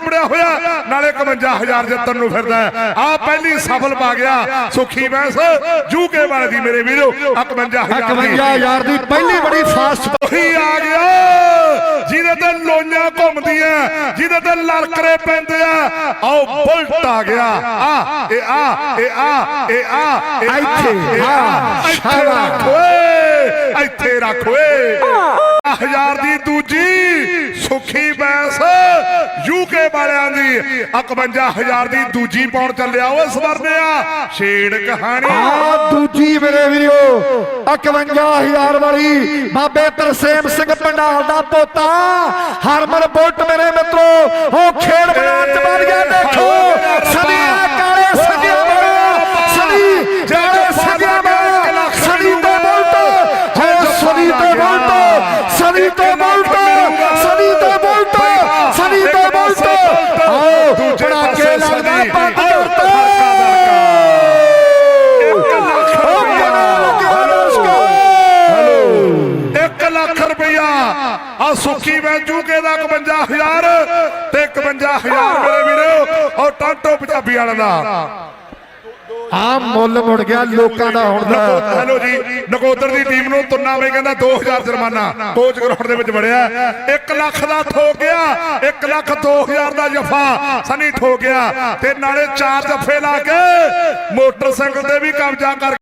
ਚਿੰਬੜਿਆ ਹੋਇਆ। ਨਾਲੇ 51000 ਜਿੱਤਣ ਨੂੰ ਫਿਰਦਾ ਆ ਪਹਿਲੀ ਸਫਲ ਪਾ ਗਿਆ। ਸੁਖੀ ਬੈਂਸ ਜੂਕੇ ਵਾਲੇ ਦੀ ਮੇਰੇ ਵੀਰੋ 51000 ਦੀ। 51000 ਦੀ ਪਹਿਲੀ ਬੜੀ ਫਾਸਟ ਉਹੀ ਆ ਗਿਆ। ਜਿਹਦੇ ਤੇ ਲੋਈਆਂ ਘੁੰਮਦੀਆਂ ਜਿਹਦੇ ਤੇ ਲਲਕਰੇ ਪੈਂਦੇ ਆ। ਆਓ ਬੁਲਟ ਆ ਗਿਆ। ਆ ਇਹ ਆ ਇਹ ਆ ਇਹ ਆ ਇੱਥੇ, ਹਾਂ, ਇੱਥੇ। ਰੱਖ ਓਏ ਇੱਥੇ ਰੱਖ ਓਏ। ਹਜ਼ਾਰ ਦੀ ਦੂਜੀ ਸੁਖੀ ਬੈਸ। ਯੂਕੇ ਵਾਲਿਆਂ ਦੀ 51000 ਦੀ ਦੂਜੀ ਪਾਉਣ ਚੱਲਿਆ। ਓਏ ਸਵਰਨਿਆ ਛੇੜ ਕਹਾਣੀ। ਆ ਦੂਜੀ ਮੇਰੇ ਵੀਰੋ 51000 ਵਾਲੀ ਬਾਬੇ ਤਰਸੇਮ ਸਿੰਘ ਪੰਡਾਲ ਦਾ ਪੋਤਾ ਹਰਮਨ ਬੁਲਟ ਮੇਰੇ ਮਿੱਤਰੋ ਉਹ ਖੇਡ ਮੈਦਾਨ ਚ ਵੱਧ ਗਿਆ। ਦੇਖੋ ਸਦੀਆਂ ਕਾਲੇ ਸਦੀਆਂ ਵਾਲਾ ਸਦੀ ਕਾਲੇ ਸਦੀਆਂ ਵਾਲਾ ਸਦੀ ਤੋਂ ਬੁਲਟ। ਹੋ ਸਦੀ ਤੋਂ ਬੁਲਟ। ਸਦੀ ਤੋਂ ਬੁਲਟ ਸਦੀ ਤੋਂ ਬੁਲਟ ਸਦੀ ਤੋਂ ਬੁਲਟ ਆਓ ਦੂਜੇ ਬਣਾ ਕੇ ਪਾਸੇ ਲੱਗਦਾ ਸਦੀ। ਪੱਟ ਆਓ, ਕਰਤਾ ਇੱਕ ਲੱਖ ਉਹ ਰੁਪਇਆ। ਕਮਾਲ ਲੱਗਿਆ ਦਰਸ਼ਕੋ 1 ਲੱਖ ਰੁਪਇਆ ਆ ਸੁੱਖੀ ਵੈਜੂ ਕੇ ਦਾ 51000 ਤੇ 51000 ਮੇਰੇ ਵੀਰੋ ਔਰ ਟਾਂਟੋ ਪੰਜਾਬੀ ਵਾਲਿਆਂ ਦਾ। ਆ ਮੁੱਲ ਮੁੜ ਗਿਆ ਲੋਕਾਂ ਦਾ ਹੁਣ ਦਾ। ਹੈਲੋ ਜੀ ਨਕੋਦਰ ਦੀ ਟੀਮ ਨੂੰ ਤੁੰਨਾ ਵੇ ਕਹਿੰਦਾ 2000 ਜੁਰਮਾਨਾ। ਕੋਚ ਗਰਾਊਂਡ ਦੇ ਵਿੱਚ ਵੜਿਆ। 1 ਲੱਖ ਦਾ ਠੋਕ ਗਿਆ 1 ਲੱਖ 2000 ਦਾ ਜਫਾ। ਸਨੀ ਠੋਕ ਗਿਆ ਤੇ ਨਾਲੇ ਚਾਰ ਜਫੇ ਲਾ ਕੇ ਮੋਟਰਸਾਈਕਲ ਤੇ ਵੀ ਕਬਜ਼ਾ ਕਰ